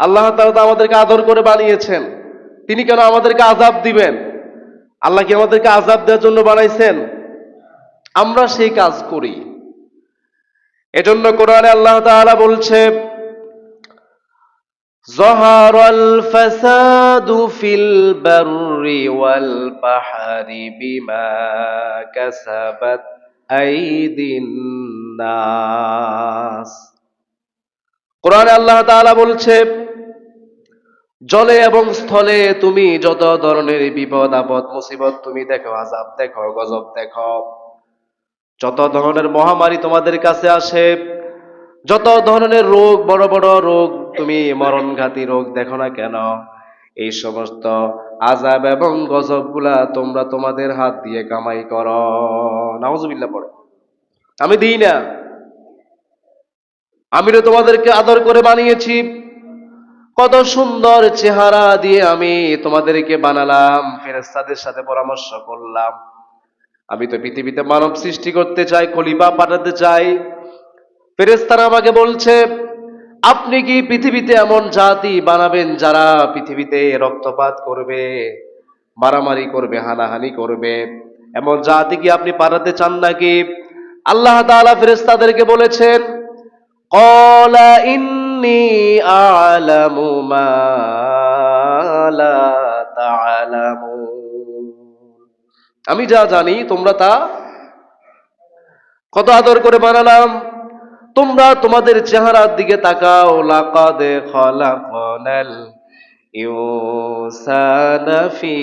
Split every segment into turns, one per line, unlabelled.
আল্লাহ তাআলা তো আমাদেরকে আদর করে বানিয়েছেন তিনি কেন আমাদেরকে আজাব দিবেন আল্লাহ কি আমাদেরকে আজাব দেওয়ার জন্য বানাইছেন আমরা সেই কাজ করি এজন্য কোরআনে আল্লাহ তাআলা বলছে ظهر الفساد في البر والبحر بما كسبت أيدي الناس কোরআনে আল্লাহ তাআলা বলছে জলে এবং স্থলে তুমি যত ধরনের বিপদ, আপদ, মুসিবত তুমি দেখো আজাব দেখো, গজব দেখো। যত ধরনের মহামারী তোমাদের কাছে আসে, যত ধরনের রোগ, বড় বড় রোগ তুমি মরণঘাতী রোগ দেখো না কেন? এই সমস্ত আজাব এবং গজবগুলা তোমরা তোমাদের হাত দিয়ে কামাই করো। নাউজুবিল্লাহ পড়ে। আমি দিই না। আমি তো তোমাদেরকে আদর করে বানিয়েছি। কত সুন্দর চেহারা দিয়ে আমি তোমাদেরকে বানালাম ফেরেস্তাদের সাথে পরামর্শ করলাম। আমি তো পৃথিবীতে মানব সৃষ্টি করতে চাই, খলিফা পাঠাতে চাই। ফেরেস্তারা আমাকে বলছে, আপনি কি পৃথিবীতে এমন জাতি বানাবেন যারা পৃথিবীতে রক্তপাত করবে, মারামারি করবে, হানাহানি করবে? এমন জাতি কি আপনি পাঠাতে চান নাকি? আল্লাহ তাআলা ফেরেস্তাদেরকে বলেছেন إني أعلم ما لا تعلمون আমি যা জানি তোমরা তা কত আদর করে বানালাম তোমরা তোমাদের চেহারার দিকে তাকাও লাকাদ খলাকনাল ইনসানা ফি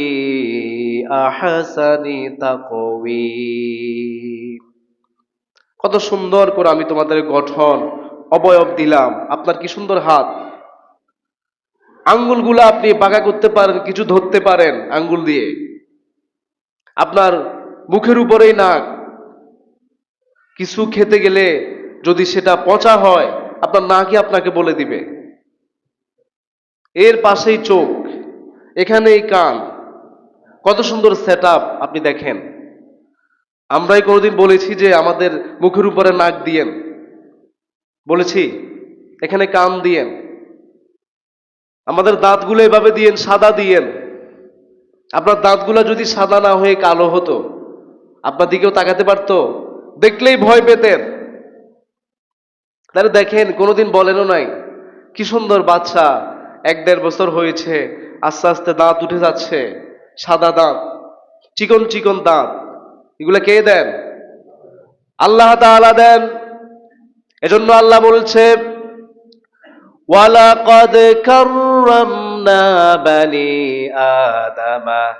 আহসানি তাকওয়িম কত সুন্দর করে আমি তোমাদের গঠন অবয়ব দিলাম। আপনার কি সুন্দর হাত? আঙ্গুলগুলো আপনি বাঁকা করতে পারেন, কিছু ধরতে পারেন আঙ্গুল দিয়ে। আপনার মুখের উপরেই নাক। কিছু খেতে গেলে যদি সেটা পচা হয়, আপনার নাকই আপনাকে বলে দিবে। এর পাশেই চোখ, এখানেই কান। কত সুন্দর সেট আপনি দেখেন। আমরাই কোনোদিন বলেছি যে আমাদের মুখের উপরে নাক দিয়েন। বলেছি, এখানে কান দিয়েন। আমাদের দাঁতগুলো এভাবে দিয়েন, সাদা দিয়েন। আপনার দাঁতগুলো যদি সাদা না হয়ে কালো হতো, আপনার দিকেও তাকাতে পারতো, দেখলেই ভয় পেতেন। তাহলে দেখেন, কোনোদিন বলেনও নাই, কি সুন্দর বাচ্চা, এক দেড় বছর হয়েছে, আস্তে আস্তে দাঁত উঠে যাচ্ছে, সাদা দাঁত, চিকন চিকন দাঁত। এগুলো কে দেন? আল্লাহ তাআলা দেন। এজন্য আল্লাহ বলছে ওয়ালাকাদ কাররামনা বানি আদামা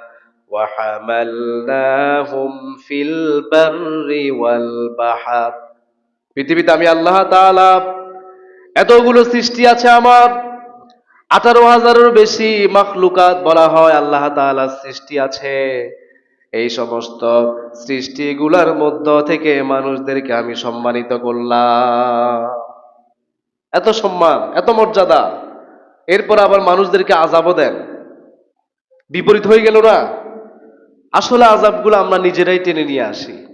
وحملناهم في البر والبحر পৃথিবীতে আমি আল্লাহ তাআলা এতগুলো সৃষ্টি আছে আমার আঠারো হাজারের বেশি মাখলুকাত বলা হয় আল্লাহ তাআলার সৃষ্টি আছে এই সমস্ত সৃষ্টিগুলার মধ্য থেকে মানুষদেরকে আমি সম্মানিত করলাম। এত সম্মান, এত মর্যাদা। এরপর আবার মানুষদেরকে আজাবও দেন। বিপরীত হয়ে গেল না? আসলে আজাবগুলো আমরা নিজেরাই টেনে নিয়ে আসি।